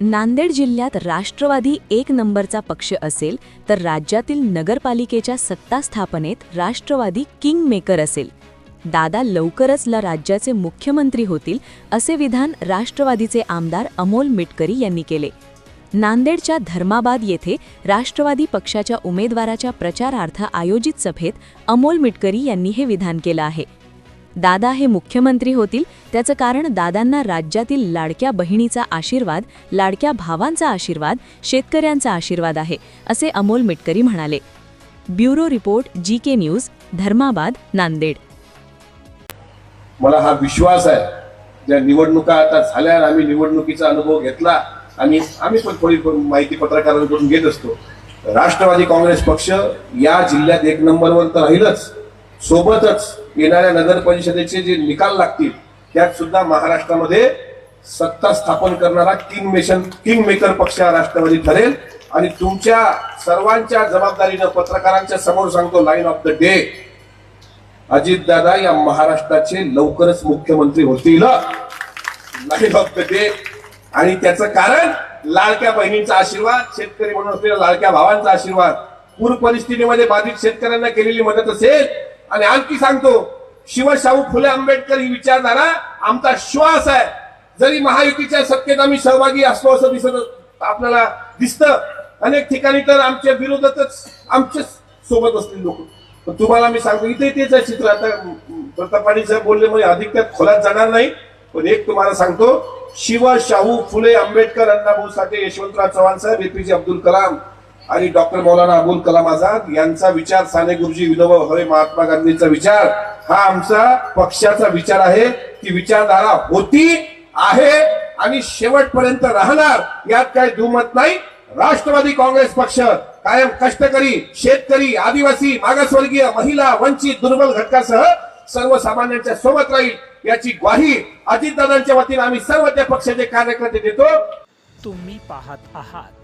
नांदेड जिल्ह्यात राष्ट्रवादी एक नंबरचा पक्ष असेल तर राज्यातील नगरपालिकेच्या सत्ता स्थापनेत राष्ट्रवादी किंग मेकर असेल. दादा लवकरच ला राज्याचे मुख्यमंत्री होतील असे विधान राष्ट्रवादीचे आमदार अमोल मिटकरी यांनी केले. नांदेडच्या धर्माबाद येथे राष्ट्रवादी पक्षाच्या उमेदवाराच्या प्रचारार्थ आयोजित सभेत अमोल मिटकरी यांनी हे विधान केलं आहे. दादा हे मुख्यमंत्री होतील त्याचं कारण दादांना राज्यातील लाडक्या बहिणीचा आशीर्वाद लाडक्या भावांचा आशीर्वाद शेतकऱ्यांचा आशीर्वाद आहे असे अमोल मिटकरी म्हणाले. Bureau report G K news Dharmabad Nanded. मला हा विश्वास आहे ज्या निवडणुका आता झाल्या आम्ही निवडणुकीचा अनुभव घेतला आणि आम्ही पण थोडी माहिती पत्रकारांकडून घेत असतो. राष्ट्रवादी काँग्रेस पक्ष या जिल्ह्यात एक नंबरवर तर राहीलच सोबतच येणाऱ्या नगर परिषदेचे जे निकाल लागतील त्यात सुद्धा महाराष्ट्रामध्ये सत्ता स्थापन करणारा किंग मेशन किंग मेकर पक्ष हा राष्ट्रवादी ठरेल. आणि तुमच्या सर्वांच्या जबाबदारीनं पत्रकारांच्या समोर सांगतो line of the day Ajitdada या महाराष्ट्राचे लवकरच मुख्यमंत्री होतील. लाईन ऑफ द डे आणि त्याचं कारण लाडक्या बहिणींचा आशीर्वाद शेतकरी म्हणून असलेल्या लाडक्या भावांचा आशीर्वाद. पूर परिस्थितीमध्ये बाधित शेतकऱ्यांना केलेली मदत असेल आणि आणखी सांगतो शिवशाहू फुले आंबेडकर ही विचारधारा आमचा श्वास आहे. जरी महायुतीच्या सत्तेत आम्ही सहभागी असलो असं दिसत आपल्याला दिसतं. अनेक ठिकाणी तर आमच्या विरोधातच आमच्यासोबत असतील लोक. पण तुम्हाला मी सांगतो इथे तेच आहे चित्र. आता प्रतापाणी साहेब बोलले म्हणजे अधिक त्यात खोलात जाणार नाही. पण एक तुम्हाला सांगतो शिव शाहू फुले आंबेडकर अण्णाभाऊ साठे यशवंतराव चव्हाण साहेब एपीजे अब्दुल कलाम आणि डॉक्टर मौलाना अबुल कलाम आझाद यांचा विचार साने गुरुजी विनोबा हवे महात्मा गांधींचा विचार हा आमचा पक्षाचा विचार आहे. ती विचारधारा होती आहे आणि शेवटपर्यंत राहणार. यात काही दुमत नाही. राष्ट्रवादी काँग्रेस पक्ष कायम कष्टकरी शेतकरी आदिवासी मागासवर्गीय महिला वंचित दुर्बल घटकासह सर्वसामान्यांच्या सोबत राहील याची ग्वाही अजितदादांच्या वतीने आम्ही सर्व त्या पक्षाचे कार्यकर्ते देतो. तुम्ही पाहत आहात.